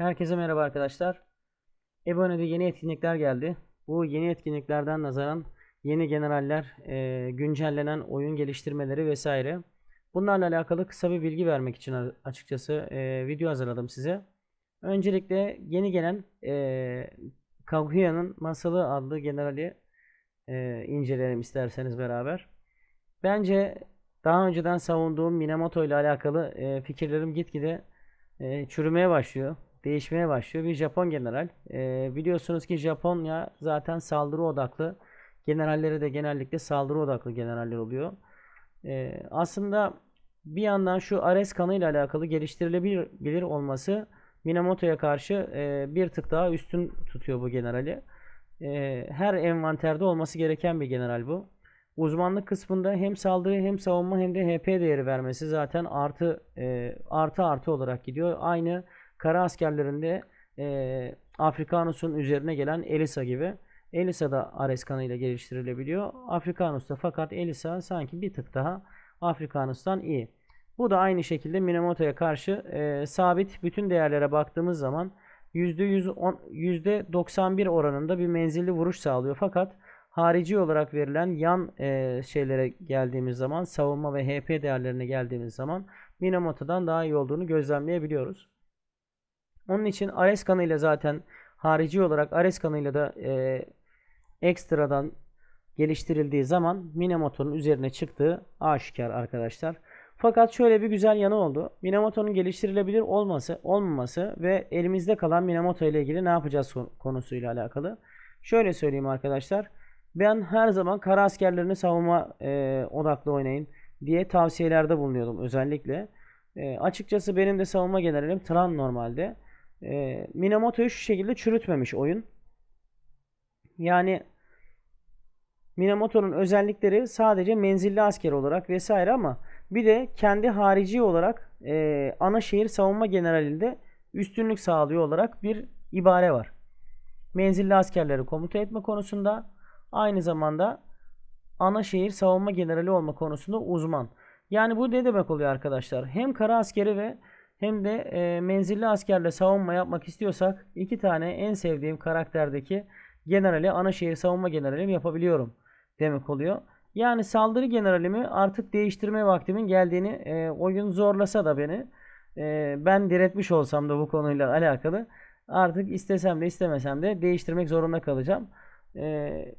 Herkese merhaba arkadaşlar. Ebone'de yeni etkinlikler geldi. Bu yeni etkinliklerden nazaran yeni generaller, e, güncellenen oyun geliştirmeleri vesaire. Bunlarla alakalı kısa bir bilgi vermek için açıkçası e, video hazırladım size. Öncelikle yeni gelen e, Kaguya'nın Masalı adlı generali e, inceleyelim isterseniz beraber. Bence daha önceden savunduğum Minamoto ile alakalı e, fikirlerim gitgide e, çürümeye başlıyor. Değişmeye başlıyor. Bir Japon general. E, biliyorsunuz ki Japonya zaten saldırı odaklı. Generalleri de genellikle saldırı odaklı generaller oluyor. E, aslında bir yandan şu Ares kanı ile alakalı geliştirilebilir bilir olması Minamoto'ya karşı e, bir tık daha üstün tutuyor bu generali. E, her envanterde olması gereken bir general bu. Uzmanlık kısmında hem saldırı hem savunma hem de HP değeri vermesi zaten artı e, artı artı olarak gidiyor. Aynı kara askerlerinde e, Afrikanus'un üzerine gelen Elisa gibi. Elisa da Ares kanıyla geliştirilebiliyor. Afrikanus'ta fakat Elisa sanki bir tık daha Afrikanus'tan iyi. Bu da aynı şekilde Minamoto'ya karşı e, sabit bütün değerlere baktığımız zaman %110, %91 oranında bir menzilli vuruş sağlıyor. Fakat harici olarak verilen yan e, şeylere geldiğimiz zaman savunma ve HP değerlerine geldiğimiz zaman Minamoto'dan daha iyi olduğunu gözlemleyebiliyoruz. Onun için Ares kanıyla zaten harici olarak Ares kanıyla da e, ekstradan geliştirildiği zaman Minamoto'nun üzerine çıktığı aşikar arkadaşlar. Fakat şöyle bir güzel yanı oldu. Minamoto'nun geliştirilebilir olması, olmaması ve elimizde kalan Minamoto ile ilgili ne yapacağız konusuyla alakalı. Şöyle söyleyeyim arkadaşlar. Ben her zaman kara askerlerini savunma e, odaklı oynayın diye tavsiyelerde bulunuyordum özellikle. E, açıkçası benim de savunma generalim Tran normalde. E, Minamoto'yu şu şekilde çürütmemiş oyun. Yani Minamoto'nun özellikleri sadece menzilli asker olarak vesaire ama bir de kendi harici olarak e, ana şehir savunma generalinde üstünlük sağlıyor olarak bir ibare var. Menzilli askerleri komuta etme konusunda aynı zamanda ana şehir savunma generali olma konusunda uzman. Yani bu ne demek oluyor arkadaşlar? Hem kara askeri ve hem de e, menzilli askerle savunma yapmak istiyorsak iki tane en sevdiğim karakterdeki generali ana şehir savunma generalim yapabiliyorum demek oluyor. Yani saldırı generalimi artık değiştirme vaktimin geldiğini e, oyun zorlasa da beni e, ben diretmiş olsam da bu konuyla alakalı artık istesem de istemesem de değiştirmek zorunda kalacağım. E,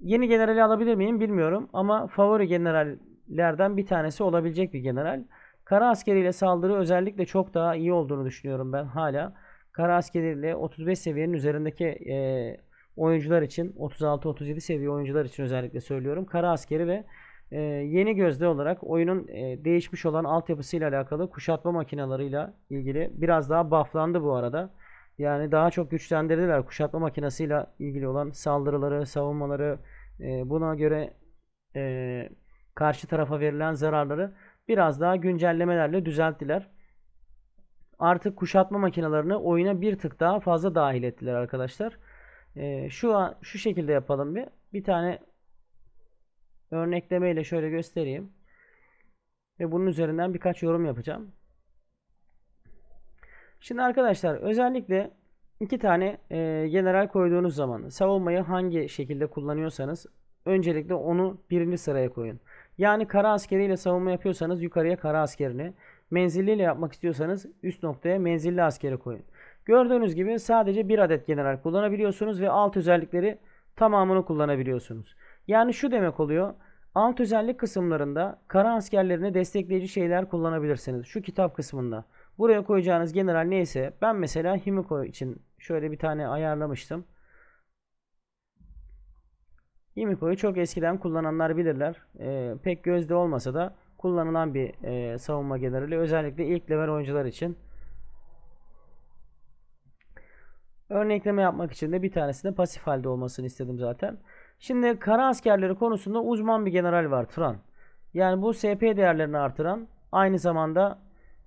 yeni generali alabilir miyim bilmiyorum ama favori generallerden bir tanesi olabilecek bir general. Kara askeriyle saldırı özellikle çok daha iyi olduğunu düşünüyorum ben hala. Kara askeriyle 35 seviyenin üzerindeki e, oyuncular için 36-37 seviye oyuncular için özellikle söylüyorum. Kara askeri ve e, yeni gözde olarak oyunun e, değişmiş olan altyapısıyla alakalı kuşatma makinalarıyla ilgili biraz daha bufflandı bu arada. Yani daha çok güçlendirdiler kuşatma makinasıyla ilgili olan saldırıları, savunmaları, e, buna göre e, karşı tarafa verilen zararları biraz daha güncellemelerle düzelttiler. Artık kuşatma makinalarını oyuna bir tık daha fazla dahil ettiler arkadaşlar. Ee, şu an şu şekilde yapalım bir. Bir tane örnekleme ile şöyle göstereyim. Ve bunun üzerinden birkaç yorum yapacağım. Şimdi arkadaşlar özellikle iki tane e, general koyduğunuz zaman savunmayı hangi şekilde kullanıyorsanız öncelikle onu birinci sıraya koyun. Yani kara askeriyle savunma yapıyorsanız yukarıya kara askerini, menzilliyle yapmak istiyorsanız üst noktaya menzilli askeri koyun. Gördüğünüz gibi sadece bir adet general kullanabiliyorsunuz ve alt özellikleri tamamını kullanabiliyorsunuz. Yani şu demek oluyor. Alt özellik kısımlarında kara askerlerini destekleyici şeyler kullanabilirsiniz. Şu kitap kısmında. Buraya koyacağınız general neyse ben mesela Himiko için şöyle bir tane ayarlamıştım. Himiko'yu çok eskiden kullananlar bilirler. Ee, pek gözde olmasa da kullanılan bir e, savunma generali. Özellikle ilk level oyuncular için. Örnekleme yapmak için de bir tanesinde pasif halde olmasını istedim zaten. Şimdi kara askerleri konusunda uzman bir general var Tran. Yani bu SP değerlerini artıran aynı zamanda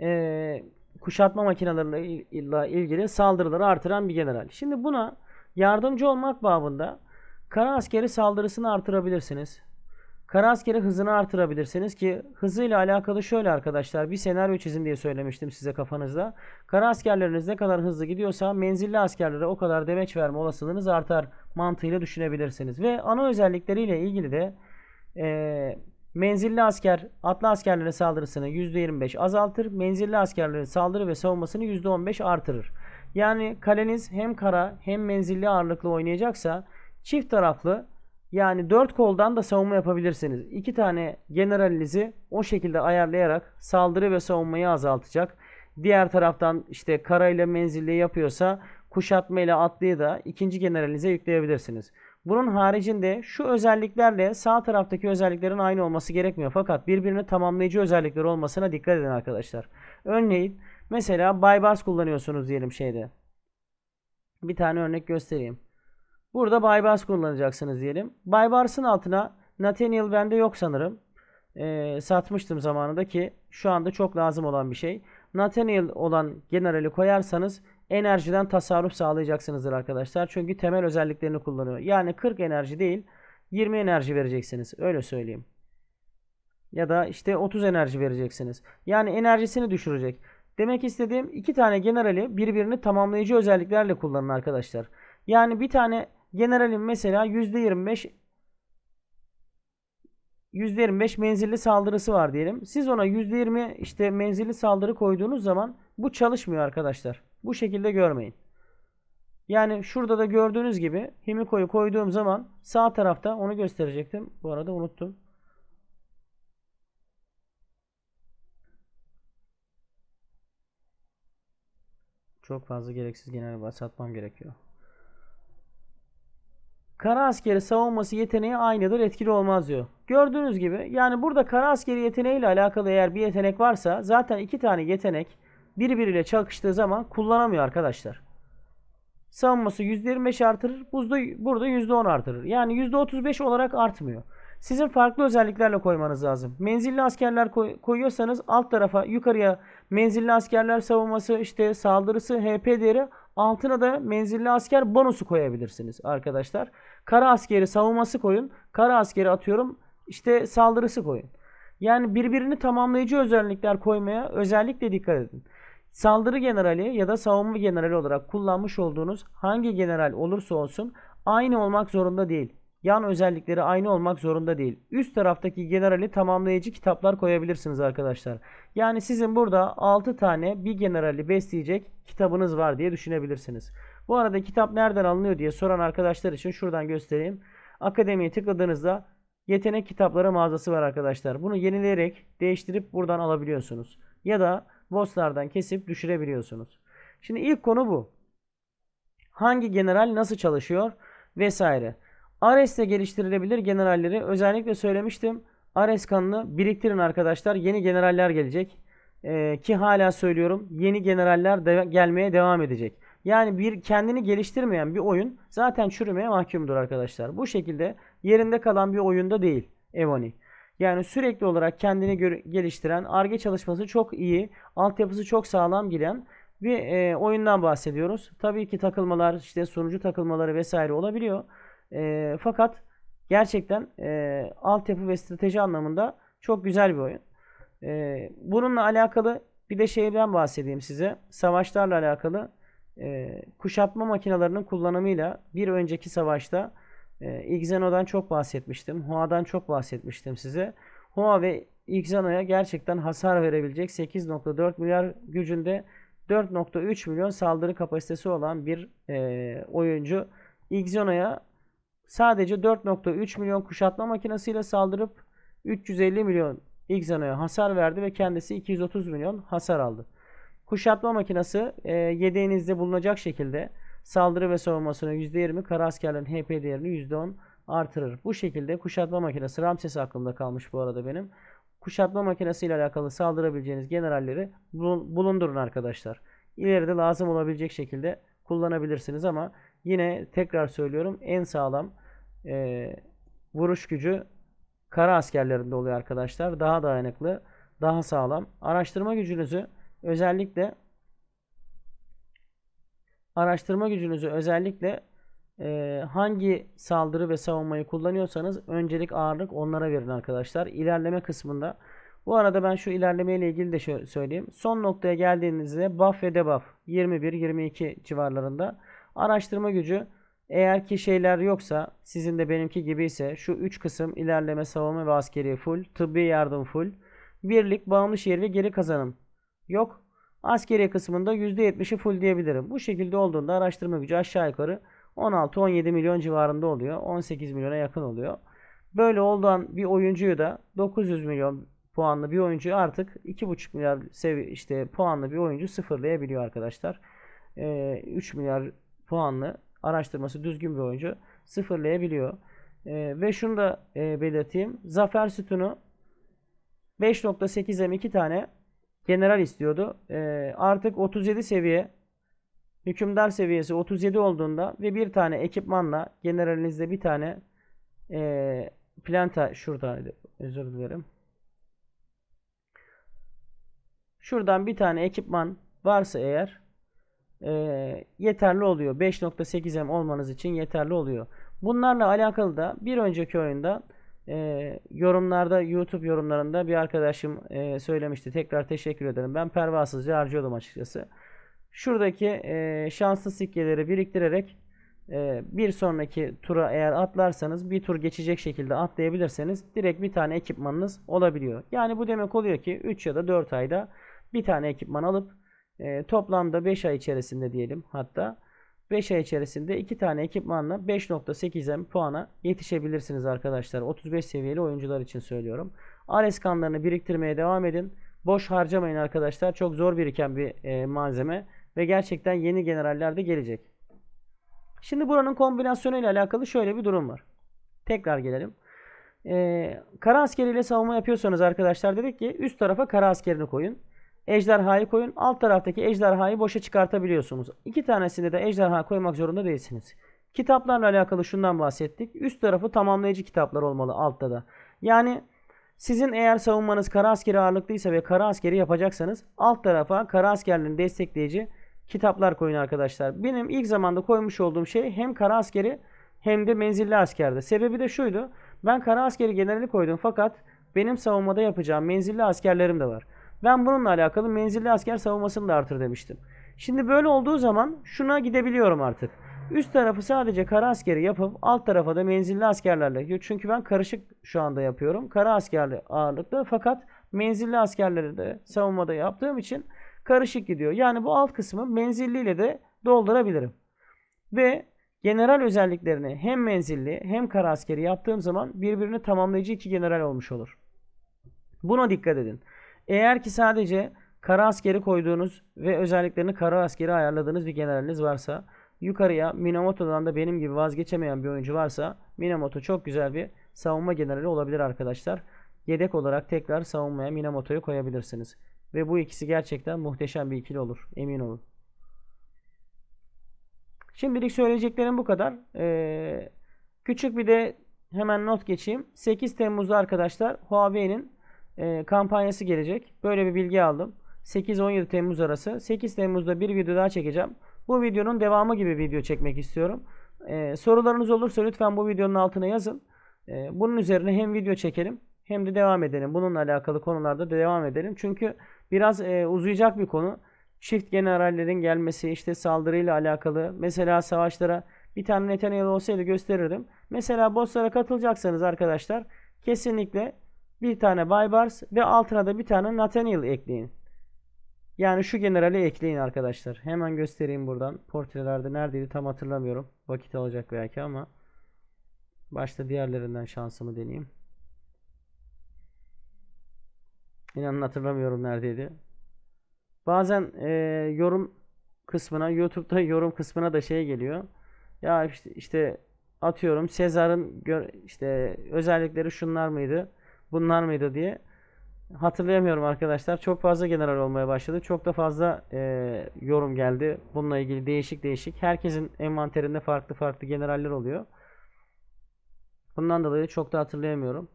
e, kuşatma makineleriyle ilgili saldırıları artıran bir general. Şimdi buna yardımcı olmak babında kara askeri saldırısını artırabilirsiniz. Kara askeri hızını artırabilirsiniz ki hızıyla alakalı şöyle arkadaşlar bir senaryo çizin diye söylemiştim size kafanızda. Kara askerleriniz ne kadar hızlı gidiyorsa menzilli askerlere o kadar demeç verme olasılığınız artar mantığıyla düşünebilirsiniz. Ve ana özellikleriyle ilgili de e, menzilli asker atlı askerlerin saldırısını %25 azaltır. Menzilli askerlerin saldırı ve savunmasını %15 artırır. Yani kaleniz hem kara hem menzilli ağırlıklı oynayacaksa çift taraflı yani dört koldan da savunma yapabilirsiniz. İki tane generalinizi o şekilde ayarlayarak saldırı ve savunmayı azaltacak. Diğer taraftan işte kara ile menzilli yapıyorsa kuşatma ile atlıyı da ikinci generalinize yükleyebilirsiniz. Bunun haricinde şu özelliklerle sağ taraftaki özelliklerin aynı olması gerekmiyor. Fakat birbirini tamamlayıcı özellikler olmasına dikkat edin arkadaşlar. Örneğin mesela Baybars kullanıyorsunuz diyelim şeyde. Bir tane örnek göstereyim. Burada Baybars kullanacaksınız diyelim. Baybars'ın altına Nathaniel bende yok sanırım. Ee, satmıştım zamanında ki şu anda çok lazım olan bir şey. Nathaniel olan generali koyarsanız enerjiden tasarruf sağlayacaksınızdır arkadaşlar. Çünkü temel özelliklerini kullanıyor. Yani 40 enerji değil 20 enerji vereceksiniz. Öyle söyleyeyim. Ya da işte 30 enerji vereceksiniz. Yani enerjisini düşürecek. Demek istediğim iki tane generali birbirini tamamlayıcı özelliklerle kullanın arkadaşlar. Yani bir tane generalin mesela %25 %25 menzilli saldırısı var diyelim. Siz ona %20 işte menzilli saldırı koyduğunuz zaman bu çalışmıyor arkadaşlar. Bu şekilde görmeyin. Yani şurada da gördüğünüz gibi Himiko'yu koyduğum zaman sağ tarafta onu gösterecektim. Bu arada unuttum. Çok fazla gereksiz genel satmam gerekiyor. Kara askeri savunması yeteneği aynıdır etkili olmaz diyor. Gördüğünüz gibi yani burada kara askeri yeteneğiyle alakalı eğer bir yetenek varsa zaten iki tane yetenek birbiriyle çakıştığı zaman kullanamıyor arkadaşlar. Savunması %25 artırır. Buzda, burada %10 artırır. Yani %35 olarak artmıyor. Sizin farklı özelliklerle koymanız lazım. Menzilli askerler koy, koyuyorsanız alt tarafa yukarıya menzilli askerler savunması işte saldırısı HP değeri altına da menzilli asker bonusu koyabilirsiniz arkadaşlar. Kara askeri savunması koyun. Kara askeri atıyorum işte saldırısı koyun. Yani birbirini tamamlayıcı özellikler koymaya özellikle dikkat edin. Saldırı generali ya da savunma generali olarak kullanmış olduğunuz hangi general olursa olsun aynı olmak zorunda değil. Yan özellikleri aynı olmak zorunda değil. Üst taraftaki generali tamamlayıcı kitaplar koyabilirsiniz arkadaşlar. Yani sizin burada 6 tane bir generali besleyecek kitabınız var diye düşünebilirsiniz. Bu arada kitap nereden alınıyor diye soran arkadaşlar için şuradan göstereyim. Akademiye tıkladığınızda yetenek kitapları mağazası var arkadaşlar. Bunu yenileyerek değiştirip buradan alabiliyorsunuz. Ya da bosslardan kesip düşürebiliyorsunuz. Şimdi ilk konu bu. Hangi general nasıl çalışıyor vesaire. Ares'te geliştirilebilir generalleri özellikle söylemiştim. Ares kanını biriktirin arkadaşlar. Yeni generaller gelecek. Ee, ki hala söylüyorum yeni generaller de gelmeye devam edecek. Yani bir kendini geliştirmeyen bir oyun zaten çürümeye mahkumdur arkadaşlar. Bu şekilde yerinde kalan bir oyunda değil Evoni. Yani sürekli olarak kendini geliştiren, ARGE çalışması çok iyi, altyapısı çok sağlam giden bir e, oyundan bahsediyoruz. Tabii ki takılmalar, işte sunucu takılmaları vesaire olabiliyor. E, fakat gerçekten e, altyapı ve strateji anlamında çok güzel bir oyun. E, bununla alakalı bir de şeyden bahsedeyim size. Savaşlarla alakalı e, kuşatma makinelerinin kullanımıyla bir önceki savaşta e, Xeno'dan çok bahsetmiştim. Hua'dan çok bahsetmiştim size. Hua ve Xeno'ya gerçekten hasar verebilecek 8.4 milyar gücünde 4.3 milyon saldırı kapasitesi olan bir e, oyuncu. Xeno'ya sadece 4.3 milyon kuşatma makinesiyle saldırıp 350 milyon Xeno'ya hasar verdi ve kendisi 230 milyon hasar aldı. Kuşatma makinesi e, yedeğinizde bulunacak şekilde saldırı ve savunmasını %20, kara askerlerin HP değerini %10 artırır. Bu şekilde kuşatma makinesi Ramses aklımda kalmış bu arada benim. Kuşatma makinesi ile alakalı saldırabileceğiniz generalleri bulundurun arkadaşlar. İleride lazım olabilecek şekilde kullanabilirsiniz ama yine tekrar söylüyorum en sağlam e, vuruş gücü kara askerlerinde oluyor arkadaşlar. Daha dayanıklı, daha sağlam. Araştırma gücünüzü özellikle araştırma gücünüzü özellikle e, hangi saldırı ve savunmayı kullanıyorsanız öncelik ağırlık onlara verin arkadaşlar. İlerleme kısmında. Bu arada ben şu ilerleme ile ilgili de şöyle söyleyeyim. Son noktaya geldiğinizde buff ve debuff 21-22 civarlarında. Araştırma gücü eğer ki şeyler yoksa sizin de benimki gibi ise şu 3 kısım ilerleme, savunma ve askeri full, tıbbi yardım full, birlik, bağımlı şehir ve geri kazanım yok. Askeri kısmında %70'i full diyebilirim. Bu şekilde olduğunda araştırma gücü aşağı yukarı 16-17 milyon civarında oluyor. 18 milyona yakın oluyor. Böyle olduğun bir oyuncuyu da 900 milyon puanlı bir oyuncuyu artık 2,5 milyar sevi işte puanlı bir oyuncu sıfırlayabiliyor arkadaşlar. Ee, 3 milyar puanlı araştırması düzgün bir oyuncu sıfırlayabiliyor. Ee, ve şunu da e, belirteyim. Zafer sütunu 5.8 M 2 tane general istiyordu. Ee, artık 37 seviye hükümdar seviyesi 37 olduğunda ve bir tane ekipmanla generalinizde bir tane e, planta şuradaydı. Özür dilerim. Şuradan bir tane ekipman varsa eğer e, yeterli oluyor. 5.8M olmanız için yeterli oluyor. Bunlarla alakalı da bir önceki oyunda e, yorumlarda YouTube yorumlarında bir arkadaşım e, söylemişti. Tekrar teşekkür ederim. Ben pervasızca harcıyordum açıkçası. Şuradaki e, şanslı sikkeleri biriktirerek e, bir sonraki tura eğer atlarsanız bir tur geçecek şekilde atlayabilirseniz direkt bir tane ekipmanınız olabiliyor. Yani bu demek oluyor ki 3 ya da 4 ayda bir tane ekipman alıp e, toplamda 5 ay içerisinde diyelim hatta 5 ay içerisinde 2 tane ekipmanla 5.8M puana yetişebilirsiniz arkadaşlar. 35 seviyeli oyuncular için söylüyorum. Ares kanlarını biriktirmeye devam edin. Boş harcamayın arkadaşlar. Çok zor biriken bir e, malzeme ve gerçekten yeni generaller de gelecek. Şimdi buranın kombinasyonu ile alakalı şöyle bir durum var. Tekrar gelelim. Ee, kara askeriyle savunma yapıyorsanız arkadaşlar dedik ki üst tarafa kara askerini koyun. Ejderhayı koyun. Alt taraftaki ejderhayı boşa çıkartabiliyorsunuz. İki tanesinde de ejderha koymak zorunda değilsiniz. Kitaplarla alakalı şundan bahsettik. Üst tarafı tamamlayıcı kitaplar olmalı altta da. Yani sizin eğer savunmanız kara askeri ağırlıklıysa ve kara askeri yapacaksanız alt tarafa kara askerlerini destekleyici kitaplar koyun arkadaşlar. Benim ilk zamanda koymuş olduğum şey hem kara askeri hem de menzilli askerdi. Sebebi de şuydu. Ben kara askeri generali koydum fakat benim savunmada yapacağım menzilli askerlerim de var. Ben bununla alakalı menzilli asker savunmasını da artır demiştim. Şimdi böyle olduğu zaman şuna gidebiliyorum artık. Üst tarafı sadece kara askeri yapıp alt tarafa da menzilli askerlerle. Çünkü ben karışık şu anda yapıyorum. Kara askerli ağırlıklı fakat menzilli askerleri de savunmada yaptığım için karışık gidiyor. Yani bu alt kısmı menzilliyle de doldurabilirim. Ve general özelliklerini hem menzilli hem kara askeri yaptığım zaman birbirini tamamlayıcı iki general olmuş olur. Buna dikkat edin. Eğer ki sadece kara askeri koyduğunuz ve özelliklerini kara askeri ayarladığınız bir generaliniz varsa yukarıya Minamoto'dan da benim gibi vazgeçemeyen bir oyuncu varsa Minamoto çok güzel bir savunma generali olabilir arkadaşlar. Yedek olarak tekrar savunmaya Minamoto'yu koyabilirsiniz. Ve bu ikisi gerçekten muhteşem bir ikili olur. Emin olun. Şimdilik söyleyeceklerim bu kadar. Ee, küçük bir de hemen not geçeyim. 8 Temmuz'da arkadaşlar Huawei'nin e, kampanyası gelecek. Böyle bir bilgi aldım. 8-17 Temmuz arası. 8 Temmuz'da bir video daha çekeceğim. Bu videonun devamı gibi video çekmek istiyorum. Ee, sorularınız olursa lütfen bu videonun altına yazın. Ee, bunun üzerine hem video çekelim hem de devam edelim. Bununla alakalı konularda da devam edelim. Çünkü biraz e, uzayacak bir konu. Çift generallerin gelmesi, işte saldırıyla alakalı. Mesela savaşlara bir tane Netanyahu olsaydı gösterirdim. Mesela bosslara katılacaksanız arkadaşlar kesinlikle bir tane Baybars ve altına da bir tane Nathaniel ekleyin. Yani şu generali ekleyin arkadaşlar. Hemen göstereyim buradan. Portrelerde neredeydi tam hatırlamıyorum. Vakit alacak belki ama. Başta diğerlerinden şansımı deneyeyim. İnanın hatırlamıyorum neredeydi. Bazen e, yorum kısmına YouTube'da yorum kısmına da şey geliyor. Ya işte, işte atıyorum Sezar'ın işte özellikleri şunlar mıydı? Bunlar mıydı diye. Hatırlayamıyorum arkadaşlar. Çok fazla general olmaya başladı. Çok da fazla e, yorum geldi. Bununla ilgili değişik değişik. Herkesin envanterinde farklı farklı generaller oluyor. Bundan dolayı çok da hatırlayamıyorum.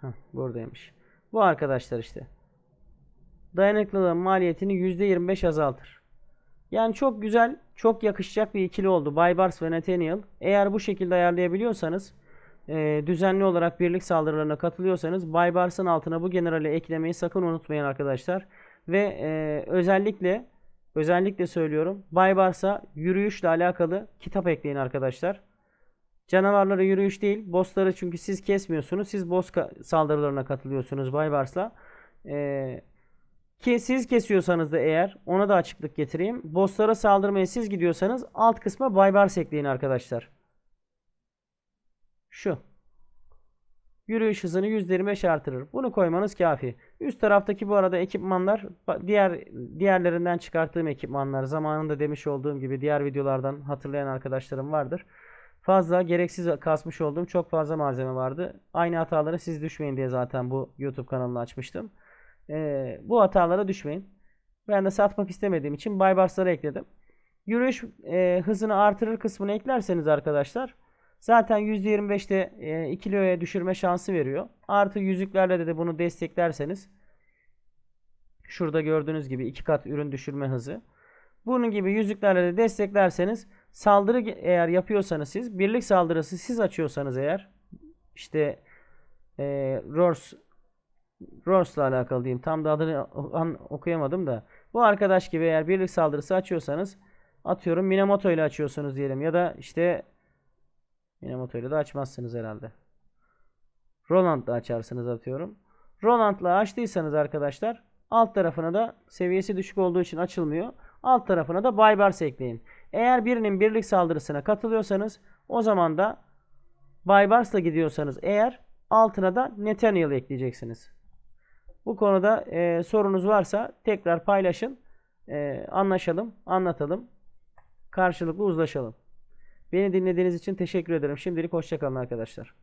Heh, buradaymış. Bu arkadaşlar işte. Dayanıklılığın maliyetini %25 azaltır. Yani çok güzel, çok yakışacak bir ikili oldu. Baybars ve Nathaniel. Eğer bu şekilde ayarlayabiliyorsanız, e, düzenli olarak birlik saldırılarına katılıyorsanız Baybars'ın altına bu generali eklemeyi sakın unutmayın arkadaşlar. Ve e, özellikle özellikle söylüyorum Baybars'a yürüyüşle alakalı kitap ekleyin arkadaşlar. Canavarlara yürüyüş değil, bossları çünkü siz kesmiyorsunuz. Siz boss saldırılarına katılıyorsunuz Baybars'la. Ee, ki siz kesiyorsanız da eğer ona da açıklık getireyim. Bosslara saldırmaya siz gidiyorsanız alt kısma Baybars ekleyin arkadaşlar. Şu. Yürüyüş hızını %25 artırır. Bunu koymanız kafi. Üst taraftaki bu arada ekipmanlar diğer diğerlerinden çıkarttığım ekipmanlar. Zamanında demiş olduğum gibi diğer videolardan hatırlayan arkadaşlarım vardır. Fazla gereksiz kasmış olduğum çok fazla malzeme vardı. Aynı hatalara siz düşmeyin diye zaten bu YouTube kanalını açmıştım. Ee, bu hatalara düşmeyin. Ben de satmak istemediğim için Baybars'ları ekledim. Yürüyüş e, hızını artırır kısmını eklerseniz arkadaşlar zaten %25'te e, 2 kiloya düşürme şansı veriyor. Artı yüzüklerle de, de bunu desteklerseniz şurada gördüğünüz gibi iki kat ürün düşürme hızı. Bunun gibi yüzüklerle de desteklerseniz saldırı eğer yapıyorsanız siz birlik saldırısı siz açıyorsanız eğer işte e, Roars Roars'la alakalı diyeyim. Tam da adını an, okuyamadım da. Bu arkadaş gibi eğer birlik saldırısı açıyorsanız atıyorum Minamoto ile açıyorsunuz diyelim ya da işte Minamoto ile de açmazsınız herhalde. Roland'la açarsınız atıyorum. Roland'la açtıysanız arkadaşlar alt tarafına da seviyesi düşük olduğu için açılmıyor. Alt tarafına da Baybars ekleyin. Eğer birinin birlik saldırısına katılıyorsanız o zaman da Baybars'la gidiyorsanız eğer altına da Nathaniel ekleyeceksiniz. Bu konuda e, sorunuz varsa tekrar paylaşın. E, anlaşalım, anlatalım. Karşılıklı uzlaşalım. Beni dinlediğiniz için teşekkür ederim. Şimdilik hoşçakalın arkadaşlar.